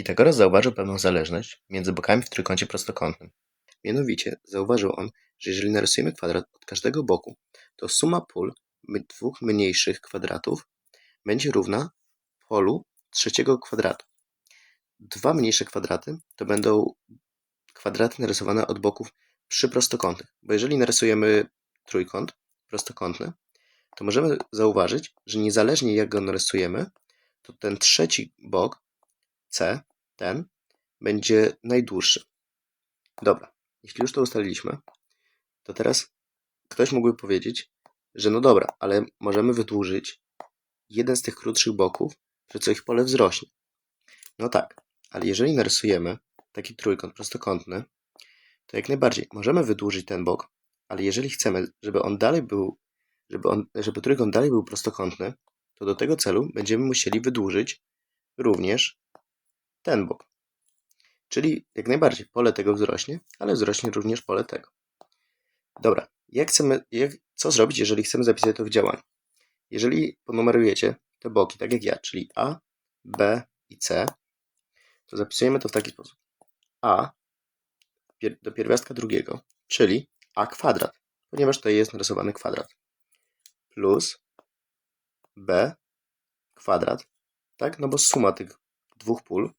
Pitagoras zauważył pewną zależność między bokami w trójkącie prostokątnym. Mianowicie zauważył on, że jeżeli narysujemy kwadrat od każdego boku, to suma pól dwóch mniejszych kwadratów będzie równa polu trzeciego kwadratu. Dwa mniejsze kwadraty to będą kwadraty narysowane od boków przyprostokątnych. Bo jeżeli narysujemy trójkąt prostokątny, to możemy zauważyć, że niezależnie jak go narysujemy, to ten trzeci bok, C, ten, będzie najdłuższy. Dobra, jeśli już to ustaliliśmy, to teraz ktoś mógłby powiedzieć, że no dobra, ale możemy wydłużyć jeden z tych krótszych boków, przez co ich pole wzrośnie. No tak, ale jeżeli narysujemy taki trójkąt prostokątny, to jak najbardziej możemy wydłużyć ten bok, ale jeżeli chcemy, żeby on dalej był, żeby, on, żeby trójkąt dalej był prostokątny, to do tego celu będziemy musieli wydłużyć również ten bok. Czyli jak najbardziej pole tego wzrośnie, ale wzrośnie również pole tego. Dobra, jak chcemy, jak, co zrobić, jeżeli chcemy zapisać to w działaniu? Jeżeli ponumerujecie te boki, tak jak ja, czyli A, B i C, to zapisujemy to w taki sposób. A do pierwiastka drugiego, czyli A kwadrat, ponieważ tutaj jest narysowany kwadrat, plus B kwadrat, tak? No bo suma tych dwóch pól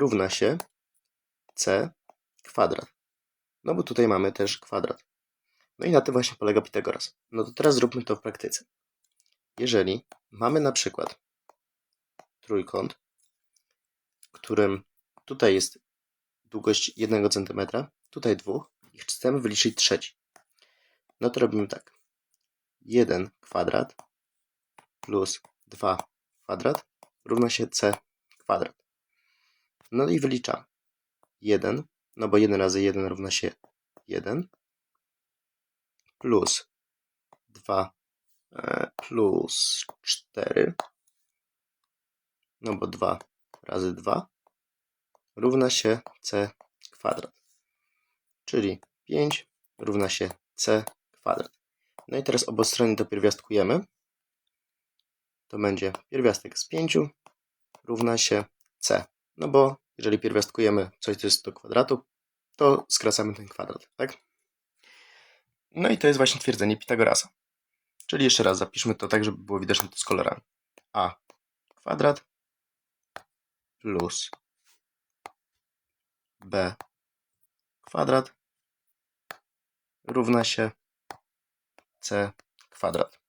równa się C kwadrat. No bo tutaj mamy też kwadrat. No i na tym właśnie polega Pitagoras. No to teraz zróbmy to w praktyce. Jeżeli mamy na przykład trójkąt, którym tutaj jest długość 1 cm, tutaj dwóch i chcemy wyliczyć trzeci, no to robimy tak. 1 kwadrat plus 2 kwadrat równa się c kwadrat. No i wyliczamy. 1, no bo 1 razy 1 równa się 1, plus 2 e, plus 4, no bo 2 razy 2 równa się c kwadrat. Czyli 5 równa się c kwadrat. No i teraz obostrony to pierwiastkujemy. To będzie pierwiastek z 5 równa się c. No bo jeżeli pierwiastkujemy coś, co jest do kwadratu, to skracamy ten kwadrat, tak? No i to jest właśnie twierdzenie Pitagorasa. Czyli jeszcze raz zapiszmy to tak, żeby było widoczne to z kolorami. a kwadrat plus b kwadrat równa się c kwadrat.